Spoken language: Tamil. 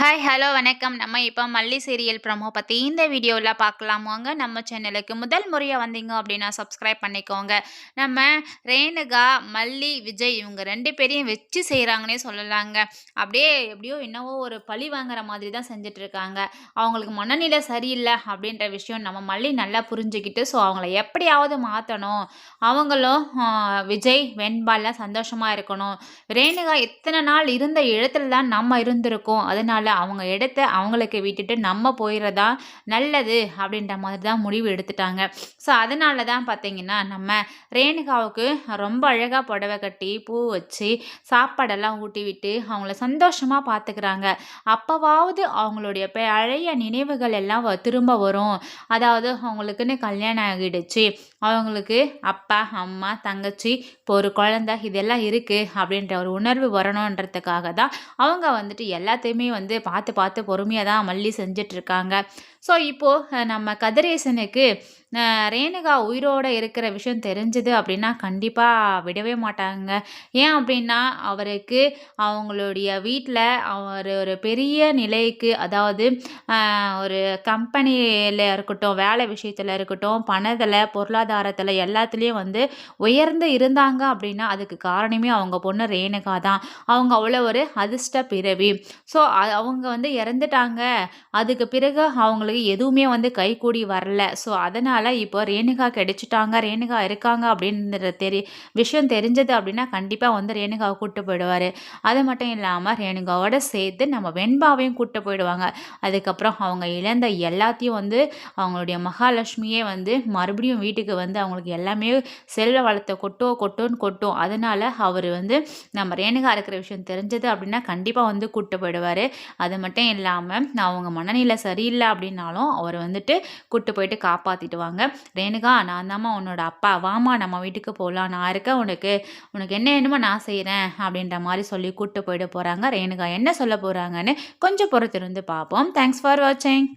ஹாய் ஹலோ வணக்கம். நம்ம இப்போ மல்லி சீரியல் ப்ரமோ பற்றி இந்த வீடியோவில் பார்க்கலாம். வாங்க நம்ம சேனலுக்கு முதல் முறையாக வந்தீங்க அப்படின்னா சப்ஸ்கிரைப் பண்ணிக்கோங்க. நம்ம ரேணுகா மல்லி விஜய் இவங்க ரெண்டு பேரையும் வச்சு செய்கிறாங்கன்னே சொல்லலாங்க. அப்படியே எப்படியோ என்னவோ ஒரு பழி வாங்குற மாதிரி தான் செஞ்சிட்ருக்காங்க அவங்களுக்கு மனநிலை சரியில்லை அப்படின்ற விஷயம் நம்ம மல்லி நல்லா புரிஞ்சுக்கிட்டு ஸோ அவங்கள எப்படியாவது மாற்றணும் அவங்களும் விஜய் வெண்பாலாம் சந்தோஷமாக இருக்கணும். ரேணுகா எத்தனை நாள் இருந்த இடத்துல தான் நம்ம இருந்திருக்கோம். அதனால் அவங்க இடத்த அவங்களுக்கு விட்டுட்டு நம்ம போயிடுறதா நல்லது அப்படின்ற மாதிரி தான் முடிவு எடுத்துட்டாங்க. ஸோ அதனால தான் பார்த்தீங்கன்னா நம்ம ரேணுகாவுக்கு ரொம்ப அழகாக புடவை கட்டி பூ வச்சு சாப்பாடெல்லாம் ஊட்டி விட்டு அவங்கள சந்தோஷமாக பார்த்துக்கிறாங்க அப்போவாவது அவங்களுடைய பழைய நினைவுகள் எல்லாம் வ- திரும்ப வரும். அதாவது அவங்களுக்குன்னு கல்யாணம் ஆகிடுச்சு. அவங்களுக்கு அப்பா அம்மா தங்கச்சி இப்போ ஒரு குழந்த இதெல்லாம் இருக்குது அப்படின்ற ஒரு உணர்வு வரணுன்றதுக்காக தான் அவங்க வந்துட்டு எல்லாத்தையுமே வந்து பார்த்து பார்த்து பொறுமையாக தான் மல்லி செஞ்சிட்ருக்காங்க ஸோ இப்போது நம்ம கதிரேசனுக்கு ரேணுகா உயிரோடு இருக்கிற விஷயம் தெரிஞ்சது அப்படின்னா கண்டிப்பாக விடவே மாட்டாங்க. ஏன் அப்படின்னா அவருக்கு அவங்களுடைய வீட்டில் அவர் ஒரு பெரிய நிலைக்கு அதாவது ஒரு கம்பெனியில் இருக்கட்டும் வேலை விஷயத்தில் இருக்கட்டும் பணத்தில் பொருளாதாரத்தில் எல்லாத்துலேயும் வந்து உயர்ந்து இருந்தாங்க அப்படின்னா அதுக்கு காரணமே அவங்க பொண்ணு ரேணுகா தான். அவங்க அவ்வளோ ஒரு அதிர்ஷ்ட பிறவி. ஸோ அவங்க வந்து இறந்துட்டாங்க. அதுக்கு பிறகு அவங்களுக்கு எதுவுமே வந்து கைகூடி வரல. ஸோ அதனால் இப்போ ரேணுகா கிடைச்சிட்டாங்க ரேணுகா இருக்காங்க அப்படின்ற தெரி விஷயம் தெரிஞ்சது அப்படின்னா கண்டிப்பாக வந்து ரேணுகாவை கூட்டு போயிடுவார். அது மட்டும் இல்லாமல் ரேணுகாவோட சேர்த்து நம்ம வெண்பாவையும் கூப்பிட்டு போயிடுவாங்க. அதுக்கப்புறம் அவங்க இழந்த எல்லாத்தையும் வந்து அவங்களுடைய மகாலட்சுமியே வந்து மறுபடியும் வீட்டுக்கு வந்து அவங்களுக்கு எல்லாமே செல்வ வளத்தை கொட்டோ கொட்டோன்னு கொட்டும். அதனால் அவர் வந்து நம்ம ரேணுகா இருக்கிற விஷயம் தெரிஞ்சது அப்படின்னா கண்டிப்பாக வந்து கூப்பிட்டு போயிடுவார். அது மட்டும் இல்லாமல் அவங்க மனநிலை சரியில்லை அப்படின்னாலும் அவர் வந்துட்டு கூட்டு போயிட்டு காப்பாற்றிடுவாங்க ரேணுகா நான் தாம்மா உன்னோட அப்பா. வாமா நம்ம வீட்டுக்கு போகலாம் நான் இருக்கேன். உனக்கு உனக்கு என்ன வேணுமோ நான் செய்கிறேன் அப்படின்ற மாதிரி சொல்லி கூப்பிட்டு போயிட போகிறாங்க ரேணுகா என்ன சொல்ல போகிறாங்கன்னு கொஞ்சம் பொறுத்திருந்து பார்ப்போம். தேங்க்ஸ் ஃபார் வாட்சிங்